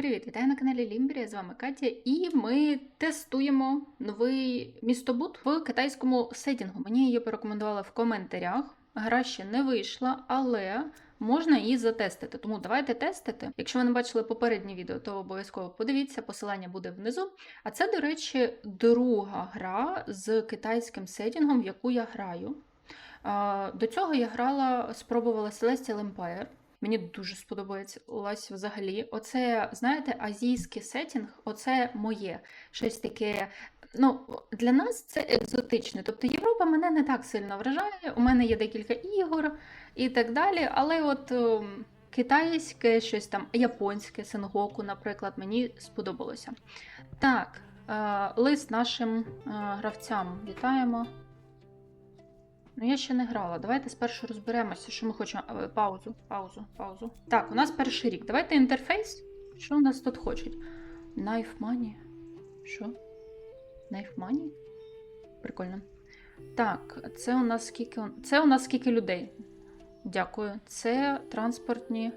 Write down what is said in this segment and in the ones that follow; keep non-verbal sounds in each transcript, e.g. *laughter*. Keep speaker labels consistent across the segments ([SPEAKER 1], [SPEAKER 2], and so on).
[SPEAKER 1] привіт! Вітаю на каналі Лімбрія. З вами Катя, і ми тестуємо новий містобут в китайському сетінгу. Мені її порекомендували в коментарях. Гра ще не вийшла, але можна її затестити. Тому давайте тестити. Якщо ви не бачили попереднє відео, то обов'язково подивіться, посилання буде внизу. А це, до речі, друга гра з китайським сетінгом, в яку я граю. До цього я грала, спробувала Celestial Empire. Мені дуже сподобається Лась взагалі. Оце, знаєте, азійський сетінг, оце моє. Щось таке. Ну, для нас це екзотичне. Тобто Європа мене не так сильно вражає. У мене є декілька ігор і так далі. Але от ем, китайське, щось там, японське, Сенгоку, наприклад, мені сподобалося. Так, е, лист нашим е, гравцям вітаємо. Ну, я ще не грала. Давайте спершу розберемося, що ми хочемо. Е, Паузу, паузу, паузу. Так, у нас перший рік. Давайте інтерфейс. Що у нас тут хочуть? Knife Money. Що? Knife Money? Прикольно. Так, це у нас скільки. Це у нас скільки людей. Дякую. Це транспортні.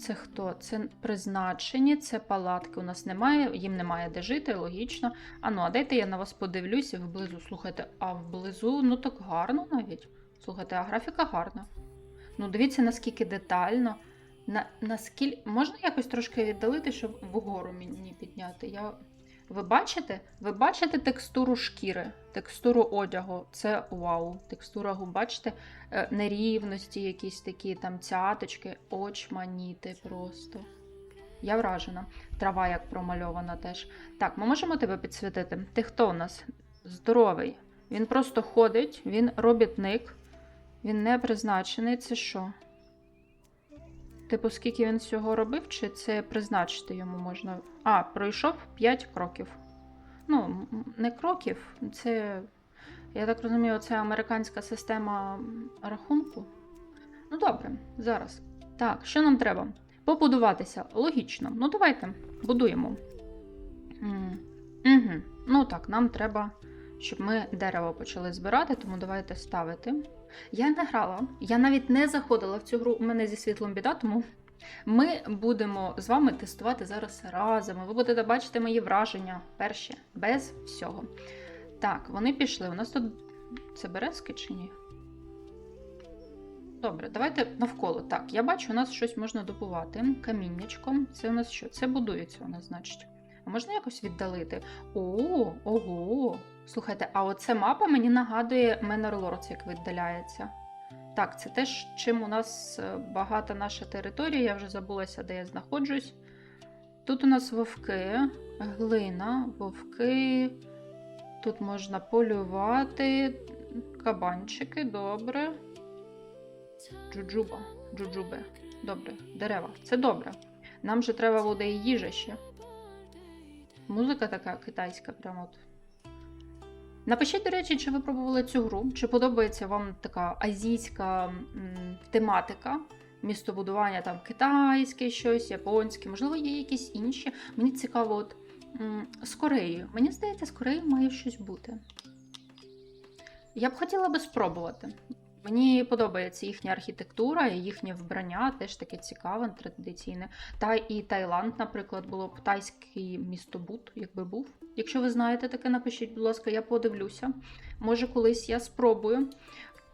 [SPEAKER 1] Це хто? Це призначені, це палатки. У нас немає, їм немає де жити, логічно. А ну, а дайте я на вас подивлюся вблизу. Слухайте, а вблизу, ну так гарно навіть. Слухайте, а графіка гарна. Ну, дивіться, наскільки детально. На, наскільки... Можна якось трошки віддалити, щоб вгору мені підняти. Я... Ви бачите? Ви бачите текстуру шкіри, текстуру одягу. Це вау. Текстура губ, бачите? Е, Нерівності, якісь такі там цяточки, очманіти просто. Я вражена. Трава як промальована теж. Так, ми можемо тебе підсвітити. Ти хто у нас? Здоровий. Він просто ходить, він робітник, він не призначений. Це що? Типу, скільки він всього робив, чи це призначити йому можна? А, пройшов 5 кроків. Ну, не кроків, це, я так розумію, це американська система рахунку. Ну, добре, зараз. Так, що нам треба? Побудуватися. Логічно. Ну, давайте будуємо. Угу. Ну так, нам треба, щоб ми дерево почали збирати, тому давайте ставити. Я не грала, я навіть не заходила в цю гру. У мене зі світлом біда, тому ми будемо з вами тестувати зараз разом. Ви будете бачити мої враження перші, без всього. Так, вони пішли. У нас тут це березки чи ні? Добре, давайте навколо. Так, я бачу, у нас щось можна добувати каміннячком. Це у нас що? Це будується у нас, значить. А можна якось віддалити? О, ого! Слухайте, а оце мапа мені нагадує Manor Lords, як віддаляється. Так, це теж чим у нас е, багата наша територія, я вже забулася, де я знаходжусь. Тут у нас вовки, глина, вовки. Тут можна полювати, кабанчики, добре. Джуджуба, джуджубе. Добре, дерева. Це добре. Нам же треба буде і їжа ще. Музика така китайська, прямо от. Напишіть, до речі, чи ви пробували цю гру, чи подобається вам така азійська тематика, містобудування там китайське щось, японське, можливо, є якісь інші. Мені цікаво, от з Кореєю. Мені здається, з Кореєю має щось бути. Я б хотіла би спробувати. Мені подобається їхня архітектура їхнє вбрання, теж таке цікаве, традиційне. Та і Таїланд, наприклад, було б тайський містобут, якби був. Якщо ви знаєте таке, напишіть, будь ласка, я подивлюся. Може, колись я спробую.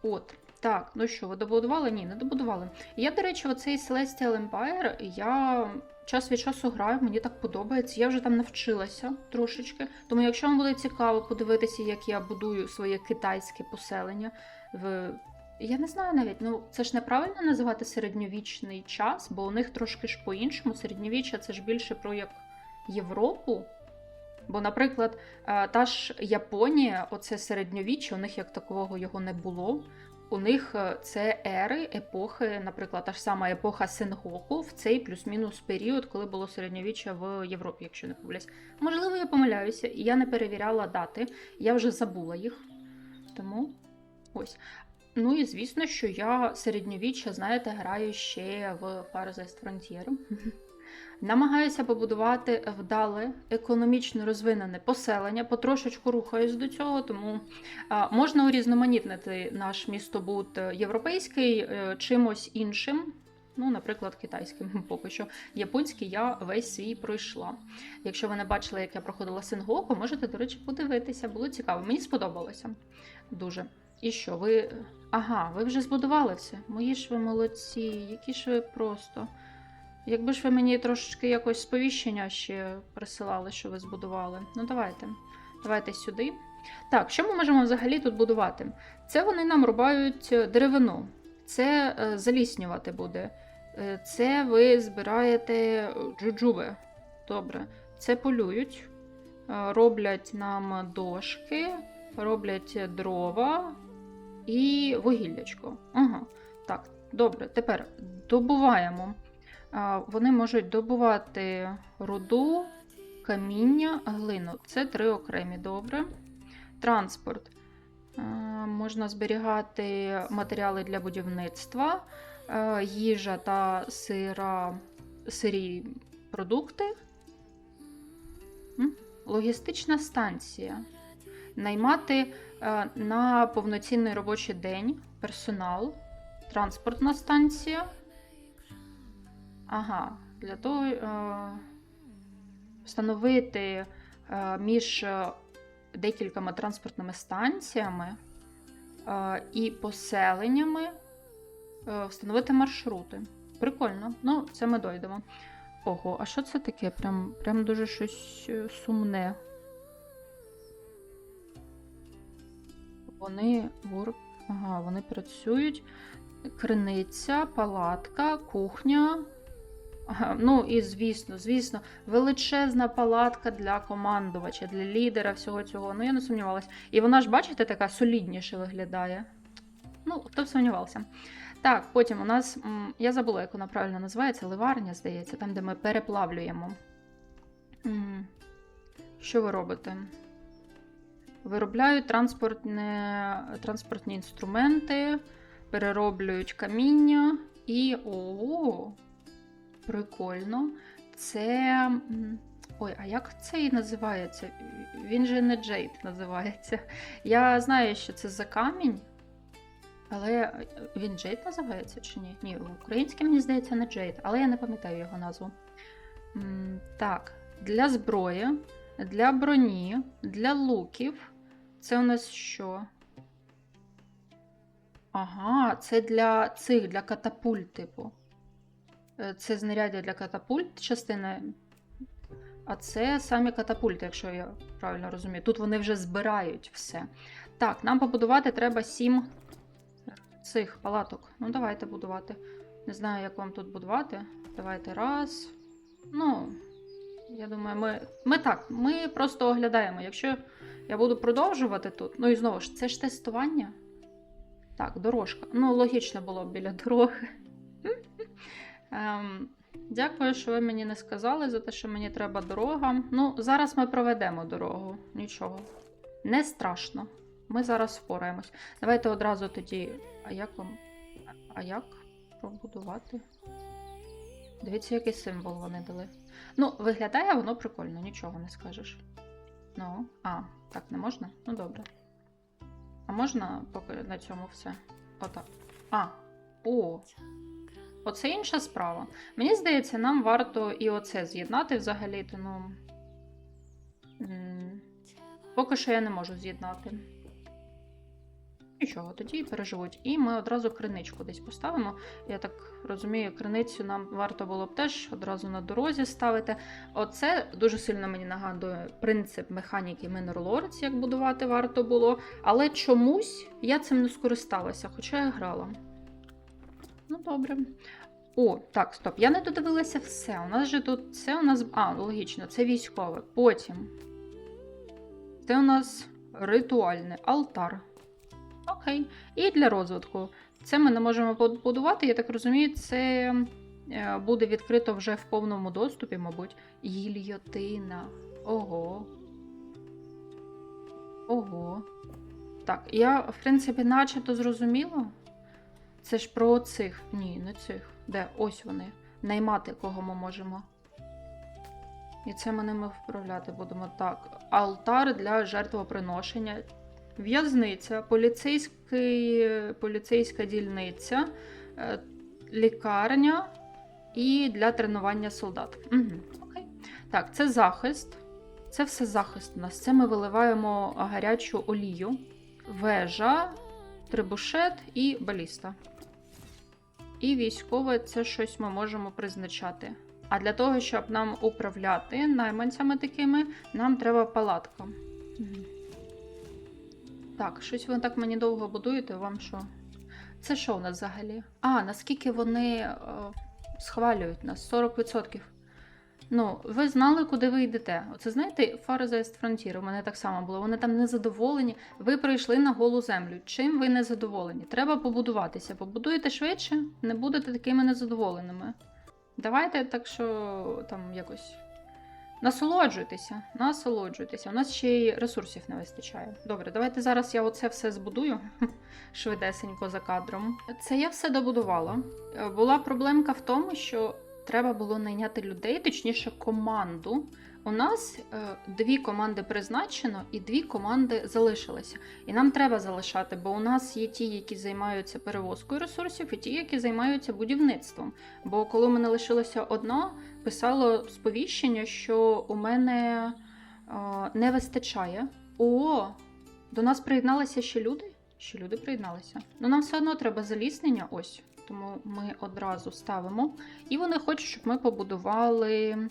[SPEAKER 1] От. Так, ну що, ви добудували? Ні, не добудували. Я, до речі, оцей Celestial Empire, я час від часу граю, мені так подобається. Я вже там навчилася трошечки. Тому, якщо вам буде цікаво подивитися, як я будую своє китайське поселення в. Я не знаю навіть, ну це ж неправильно називати середньовічний час, бо у них трошки ж по-іншому. Середньовіччя це ж більше про як Європу. Бо, наприклад, е, та ж Японія, оце середньовіччя, у них як такого його не було. У них е, це ери, епохи, наприклад, та ж сама епоха Сенгоку в цей плюс-мінус період, коли було середньовіччя в Європі, якщо не помиляюсь. Можливо, я помиляюся, і я не перевіряла дати, я вже забула їх. Тому ось. Ну і звісно, що я середньовіччя, знаєте, граю ще в Farthest Frontier. Намагаюся побудувати вдале, економічно розвинене поселення, потрошечку рухаюсь до цього, тому можна урізноманітнити наш містобут європейський е, чимось іншим. Ну, наприклад, китайським *laughs* поки що. Японський я весь свій пройшла. Якщо ви не бачили, як я проходила Сингоку, можете, до речі, подивитися. Було цікаво. Мені сподобалося дуже. І що, ви. Ага, ви вже збудували все. Мої ж ви молодці, які ж ви просто. Якби ж ви мені трошечки якось сповіщення ще присилали, що ви збудували. Ну, давайте. Давайте сюди. Так, що ми можемо взагалі тут будувати? Це вони нам рубають е, деревину, це е, заліснювати буде. Е, Це ви збираєте джуджуби. Добре. Це полюють, роблять нам дошки, роблять дрова і вугіллячко. Ага. Так, добре. Тепер добуваємо. Вони можуть добувати руду, каміння, глину. Це три окремі, добре. Транспорт. Можна зберігати матеріали для будівництва, їжа та сира, сирі продукти. Логістична станція. Наймати на повноцінний робочий день персонал, транспортна станція. Ага, для того е, встановити е, між е, декількома транспортними станціями і поселеннями встановити маршрути. Прикольно. Ну, це ми дойдемо. Ого, а що це таке? Прям, прям дуже щось сумне. Вони work, ага, вони працюють. Криниця, палатка, кухня. Ну і звісно, звісно, величезна палатка для командувача, для лідера всього цього. Ну, я не сумнівалася. І вона ж, бачите, така солідніше виглядає. Ну, хто б сумнівався. Так, потім у нас, я забула, як вона правильно називається, ливарня, здається, там, де ми переплавлюємо. Що ви робите? Виробляють транспортні інструменти, перероблюють каміння і. О, прикольно. Це. Ой, а як це і називається? Він же не Джейд називається. Я знаю, що це за камінь, але він Джейд називається чи ні? Ні, український, мені здається, не Джейд, але я не пам'ятаю його назву. Так, для зброї, для броні, для луків. Це у нас що? Ага, це для цих, для катапульт, типу. Е, Це знаряддя для катапульт, частина. А це самі катапульти, якщо я правильно розумію. Тут вони вже збирають все. Так, нам побудувати треба сім цих палаток. Ну, давайте будувати. Не знаю, як вам тут будувати. Давайте раз. Ну, я думаю, ми. Ми так, ми просто оглядаємо. Якщо я буду продовжувати тут. Ну і знову ж, це ж тестування. Так, дорожка. Ну, логічно було б біля дороги. Ем, дякую, що ви мені не сказали за те, що мені треба дорога. Ну, зараз ми проведемо дорогу. Нічого. Не страшно. Ми зараз впораємось. Давайте одразу тоді. А як вам. А як пробудувати? Дивіться, який символ вони дали. Ну, виглядає воно прикольно, нічого не скажеш. Ну, а, так не можна? Ну добре. А можна поки на цьому все? Отак. А, о. Оце інша справа. Мені здається, нам варто і оце з'єднати взагалі-то, ну. Поки що я не можу з'єднати. Нічого, тоді і переживуть. І ми одразу криничку десь поставимо. Я так розумію, криницю нам варто було б теж одразу на дорозі ставити. Оце дуже сильно мені нагадує принцип механіки Minor Lords, як будувати варто було. Але чомусь я цим не скористалася, хоча я грала. Ну, добре. О, так, стоп. Я не додивилася все. У нас же тут це у нас. А, логічно, це військове. Потім. Це у нас ритуальний алтар. Окей. І для розвитку. Це ми не можемо побудувати, я так розумію, це е, буде відкрито вже в повному доступі, мабуть. Гільйотина. Ого. Ого. Так, я, в принципі, начебто зрозуміла. Це ж про цих. Ні, не цих. Де? Ось вони. Наймати кого ми можемо. І це ми ними вправляти будемо. Так. Алтар для жертвоприношення. В'язниця, поліцейська дільниця, е, лікарня і для тренування солдат. Угу. Окей. Так, це захист. Це все захист у нас. Це ми виливаємо гарячу олію, вежа, трибушет і баліста. І військове це щось ми можемо призначати. А для того, щоб нам управляти найманцями такими, нам треба палатка. Так, щось ви так мені довго будуєте, вам що? Це що у нас взагалі? А, наскільки вони е, схвалюють нас? 40%. Ну, ви знали, куди ви йдете. Оце знаєте, Far West Frontier, у мене так само було. Вони там незадоволені. Ви прийшли на голу землю. Чим ви незадоволені? Треба побудуватися. Побудуєте швидше, не будете такими незадоволеними. Давайте так, що там якось. Насолоджуйтеся, насолоджуйтеся. У нас ще й ресурсів не вистачає. Добре, давайте зараз я оце все збудую *laughs* швидесенько за кадром. Це я все добудувала. Була проблемка в тому, що треба було найняти людей, точніше, команду. У нас е, дві команди призначено і дві команди залишилися. І нам треба залишати, бо у нас є ті, які займаються перевозкою ресурсів, і ті, які займаються будівництвом. Бо коли мене лишилася одна, писало сповіщення, що у мене е, не вистачає. О, до нас приєдналися ще люди? Ще люди приєдналися. Ну нам все одно треба заліснення, ось. Тому ми одразу ставимо. І вони хочуть, щоб ми побудували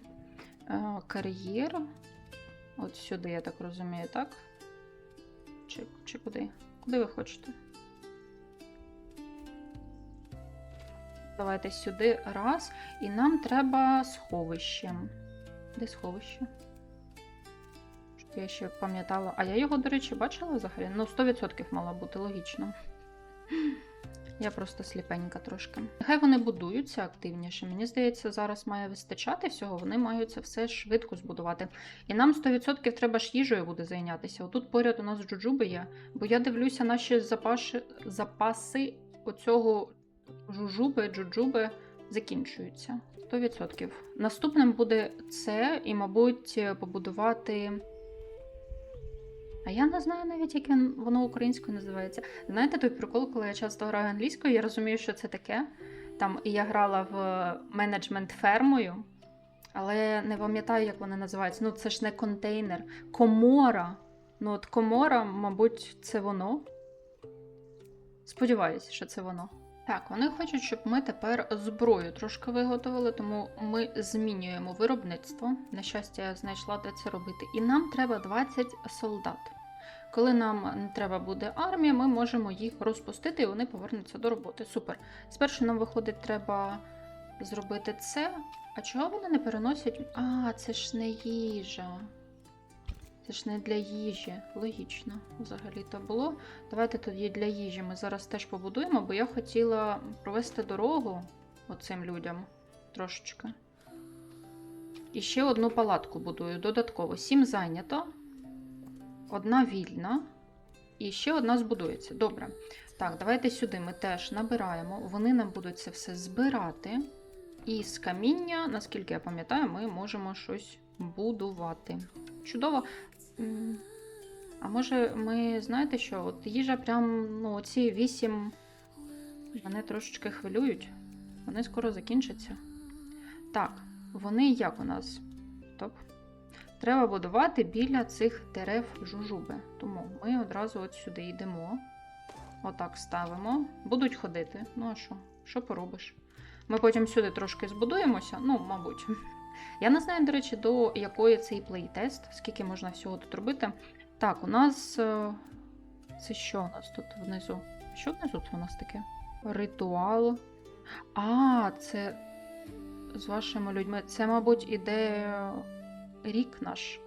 [SPEAKER 1] е, кар'єр. От сюди, я так розумію, так? Чи, чи куди? Куди ви хочете? Давайте сюди раз. І нам треба сховище. Де сховище? Щоб я ще пам'ятала. А я його, до речі, бачила взагалі? Ну, 100% мало бути, логічно. Я просто сліпенька трошки. Нехай вони будуються активніше. Мені здається, зараз має вистачати всього, вони мають це все швидко збудувати. І нам 100% треба ж їжею буде зайнятися. Отут поряд у нас джуджуби є, бо я дивлюся, наші запаси, запаси оцього жужуби, джуджуби закінчуються. 100%. Наступним буде це, і, мабуть, побудувати. А я не знаю навіть, як він- воно українською називається. Знаєте, той прикол, коли я часто граю англійською, я розумію, що це таке. Там і я грала в менеджмент фермою, але не пам'ятаю, як вони називаються. Ну, це ж не контейнер. Комора. Ну, от комора, мабуть, це воно. Сподіваюся, що це воно. Так, вони хочуть, щоб ми тепер зброю трошки виготовили, тому ми змінюємо виробництво. На щастя, я знайшла, де це робити. І нам треба 20 солдат. Коли нам не треба буде армія, ми можемо їх розпустити і вони повернуться до роботи. Супер. Спершу нам виходить, треба зробити це. А чого вони не переносять? А, це ж не їжа. Це ж не для їжі. Логічно, взагалі-то було. Давайте тоді для їжі ми зараз теж побудуємо, бо я хотіла провести дорогу оцим людям трошечки. І ще одну палатку будую додатково. Сім зайнято, одна вільна, і ще одна збудується. Добре. Так, давайте сюди ми теж набираємо. Вони нам будуть це все збирати. І з каміння, наскільки я пам'ятаю, ми можемо щось будувати. Чудово. А може, ми знаєте що? От їжа прям, ну, оці вісім мене трошечки хвилюють. Вони скоро закінчаться. Так, вони як у нас? Стоп. Треба будувати біля цих дерев жужуби. Тому ми одразу от сюди йдемо. Отак ставимо. Будуть ходити. Ну а що? Що поробиш? Ми потім сюди трошки збудуємося, ну, мабуть. *laughs* Я не знаю, до речі, до якої цей плейтест, скільки можна всього тут робити. Так, у нас. е, Це що у нас тут внизу? Що внизу це у нас таке? Ритуал. А, це з вашими людьми. Це, мабуть, іде рік наш.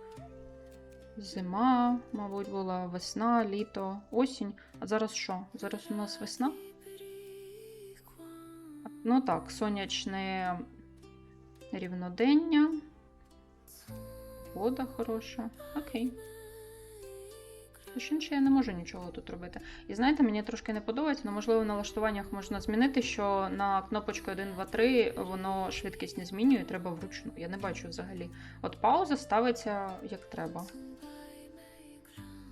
[SPEAKER 1] Зима, мабуть, була весна, літо, осінь. А зараз що? Зараз у нас весна? Ну так, сонячне рівнодення. Вода хороша. Окей. Тож інше я не можу нічого тут робити. І знаєте, мені трошки не подобається, але можливо в налаштуваннях можна змінити, що на кнопочку 1, 2, 3 воно швидкість не змінює, треба вручну. Я не бачу взагалі. От пауза ставиться як треба.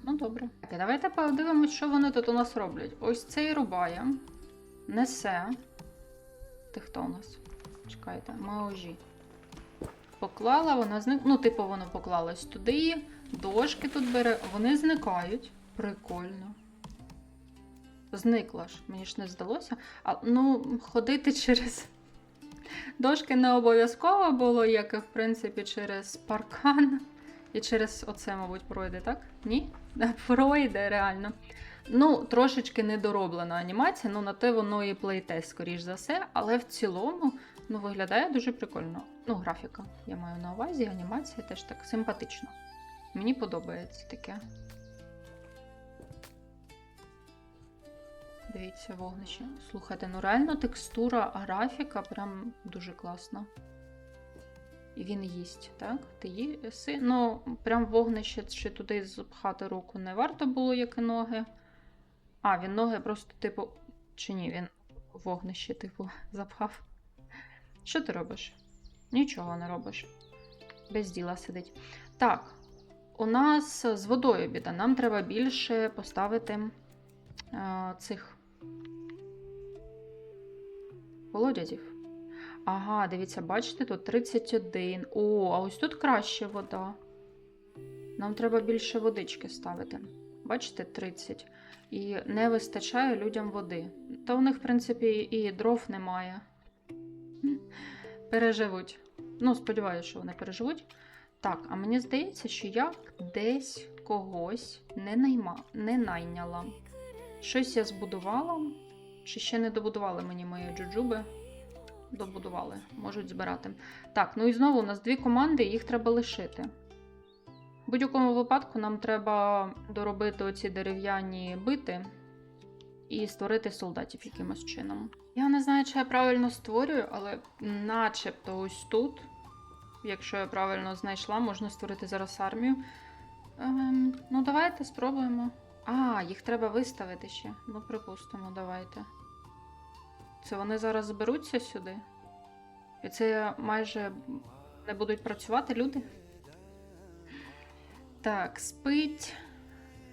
[SPEAKER 1] Ну, добре. Так, давайте подивимось, що вони тут у нас роблять. Ось цей рубає, несе покласти хто у нас? Чекайте, маожі. Поклала, вона зник... Ну, типу, воно поклалось туди. Дошки тут бере. Вони зникають. Прикольно. Зникла ж, мені ж не здалося. А, ну, ходити через дошки не обов'язково було, як і в принципі через паркан. І через оце, мабуть, пройде, так? Ні? *laughs* Пройде, реально. Ну, трошечки недороблена анімація, ну на те воно і плейтест, скоріш за все, але в цілому ну, виглядає дуже прикольно. Ну, графіка, я маю на увазі, анімація теж так симпатично. Мені подобається таке. Дивіться, вогнище. Слухайте, ну реально текстура, графіка прям дуже класна. І він їсть, так? Ти їси. Ну, прям вогнище чи туди запхати руку не варто було, як і ноги. А, він ноги просто, типу. Чи ні, він вогнище, типу, *laughs* запхав. Що ти робиш? Нічого не робиш. Без діла сидить. Так, у нас з водою біда. Нам треба більше поставити е, цих колодязів. Ага, дивіться, бачите, тут 31. О, а ось тут краще вода. Нам треба більше водички ставити. Бачите, 30. І не вистачає людям води. Та у них, в принципі, і дров немає. Переживуть. Ну, сподіваюся, що вони переживуть. Так, а мені здається, що я десь когось не, найма... не найняла. Щось я збудувала, чи ще не добудували мені мої джуджуби. Добудували, можуть збирати. Так, ну і знову у нас дві команди, їх треба лишити. В будь-якому випадку нам треба доробити оці дерев'яні бити і створити солдатів якимось чином. Я не знаю, чи я правильно створюю, але начебто ось тут, якщо я правильно знайшла, можна створити зараз армію. Ем, ну, давайте спробуємо. А, їх треба виставити ще. Ну, припустимо, давайте. Це вони зараз зберуться сюди? І це майже не будуть працювати люди? Так, спить,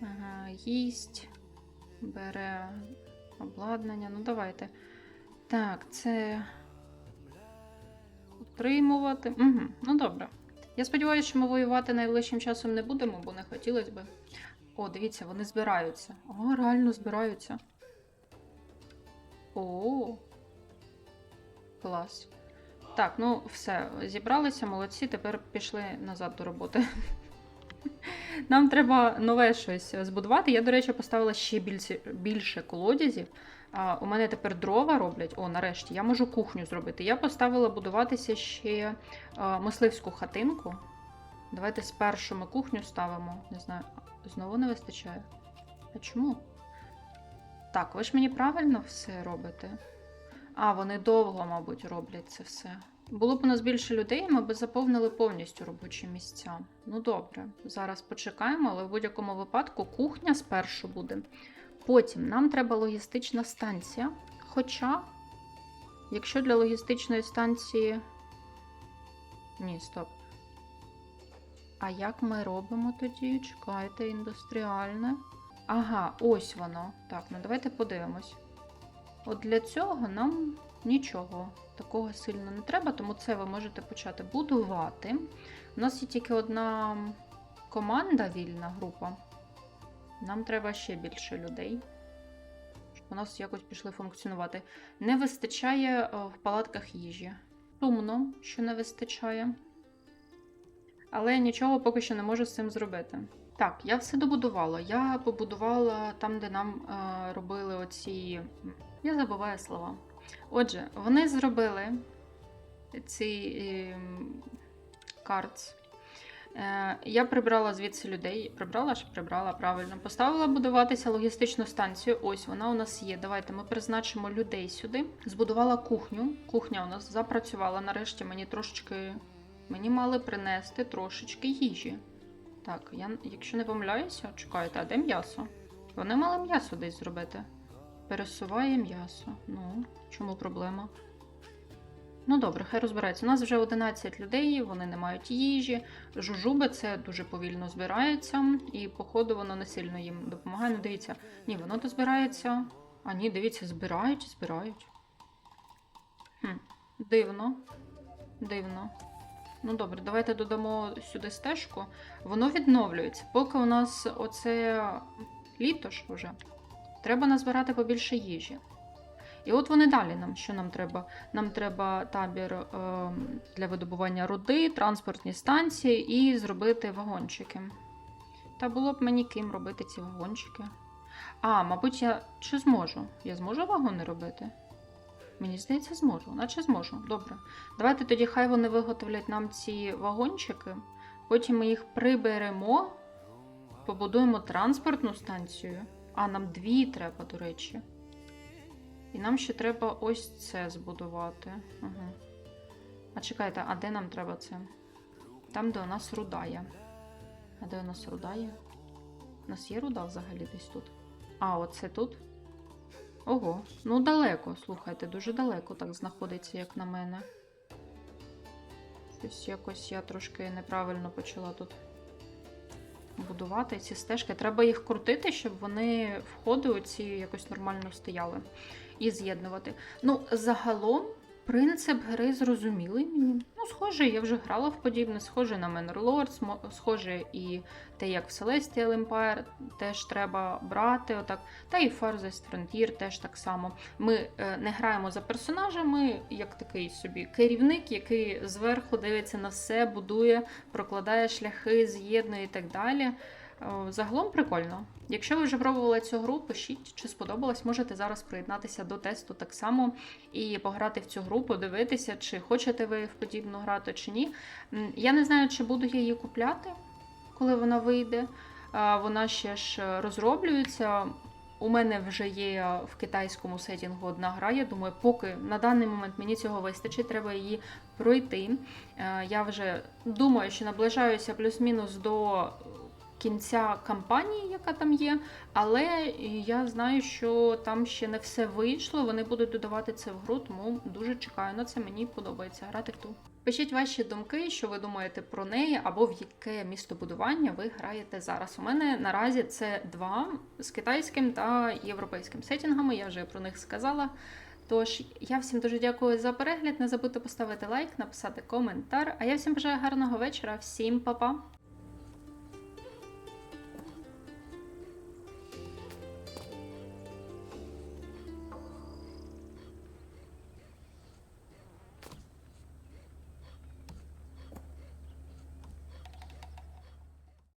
[SPEAKER 1] ага, їсть, бере обладнання. Ну, давайте. Так, це. Утримувати. Угу, ну добре. Я сподіваюся, що ми воювати найближчим часом не будемо, бо не хотілося би. О, дивіться, вони збираються. О, реально збираються. О, клас. Так, ну все, зібралися, молодці, тепер пішли назад до роботи. *laughs* Нам треба нове щось збудувати. Я, до речі, поставила ще більше, більше колодязів. А, у мене тепер дрова роблять. О, нарешті, я можу кухню зробити. Я поставила будуватися ще а, мисливську хатинку. Давайте спершу ми кухню ставимо. Не знаю, знову не вистачає. А чому? Так, ви ж мені правильно все робите? А, вони довго, мабуть, роблять це все. Було б у нас більше людей, ми б заповнили повністю робочі місця. Ну добре, зараз почекаємо, але в будь-якому випадку кухня спершу буде. Потім нам треба логістична станція. Хоча, якщо для логістичної станції. Ні, стоп. А як ми робимо тоді? Чекайте, індустріальне. Ага, ось воно. Так, ну давайте подивимось. От для цього нам нічого такого сильно не треба, тому це ви можете почати будувати. У нас є тільки одна команда, вільна група. Нам треба ще більше людей, щоб у нас якось пішли функціонувати. Не вистачає е, в палатках їжі. Сумно, що не вистачає. Але нічого поки що не можу з цим зробити. Так, я все добудувала. Я побудувала там, де нам е, робили оці. Я забуваю слова. Отже, вони зробили ці е, картс. Е, я прибрала звідси людей. Прибрала ж прибрала правильно. Поставила будуватися логістичну станцію. Ось вона у нас є. Давайте ми призначимо людей сюди. Збудувала кухню. Кухня у нас запрацювала. Нарешті мені трошечки. Мені мали принести трошечки їжі. Так, я, якщо не помиляюся, чекайте, а де м'ясо? Вони мали м'ясо десь зробити. Пересуває м'ясо. Ну, чому проблема? Ну добре, хай розбирається. У нас вже 11 людей, вони не мають їжі. Жужуби це дуже повільно збирається, і, походу, воно не сильно їм допомагає. Ну, дивіться, ні, воно то збирається. А ні, дивіться, збирають, збирають. Хм. Дивно. Дивно. Ну добре, давайте додамо сюди стежку. Воно відновлюється. Поки у нас оце літо ж вже, треба назбирати побільше їжі. І от вони далі нам. Що нам треба? Нам треба табір е, для видобування руди, транспортні станції і зробити вагончики. Та було б мені ким робити ці вагончики. А, мабуть, я чи зможу? Я зможу вагони робити? Мені здається, зможу, наче зможу. Добре. Давайте тоді хай вони виготовлять нам ці вагончики. Потім ми їх приберемо, побудуємо транспортну станцію. А, нам дві треба, до речі. І нам ще треба ось це збудувати. Угу. А чекайте, а де нам треба це? Там, де у нас руда є. А де у нас руда є? У нас є руда взагалі десь тут. А, оце тут. Ого, ну далеко, слухайте, дуже далеко так знаходиться, як на мене. Щось якось я трошки неправильно почала тут будувати ці стежки. Треба їх крутити, щоб вони входи оці якось нормально стояли. І з'єднувати. Ну, загалом, принцип гри зрозумілий мені. Ну, схоже, я вже грала в подібне, схоже на Manor Lords, схоже і те, як в Celestial Empire теж треба брати. Отак. Та і Farthest Frontier теж так само. Ми е, не граємо за персонажа, ми як такий собі керівник, який зверху дивиться на все, будує, прокладає шляхи, з'єднує і так далі. О, Загалом прикольно. Якщо ви вже пробували цю гру, пишіть, чи сподобалось, можете зараз приєднатися до тесту так само і пограти в цю гру, подивитися, чи хочете ви в подібну грати, чи ні. Я не знаю, чи буду я її купляти, коли вона вийде. Вона ще ж розроблюється. У мене вже є в китайському сетінгу одна гра. Я думаю, поки на даний момент мені цього вистачить, треба її пройти. Е, Я вже думаю, що наближаюся плюс-мінус до кінця кампанії, яка там є. Але я знаю, що там ще не все вийшло. Вони будуть додавати це в гру, тому дуже чекаю на це. Мені подобається грати в ту. Пишіть ваші думки, що ви думаєте про неї, або в яке містобудування ви граєте зараз. У мене наразі це два з китайським та європейським сетінгами. Я вже про них сказала. Тож я всім дуже дякую за перегляд. Не забудьте поставити лайк, написати коментар. А я всім бажаю гарного вечора. Всім па-па!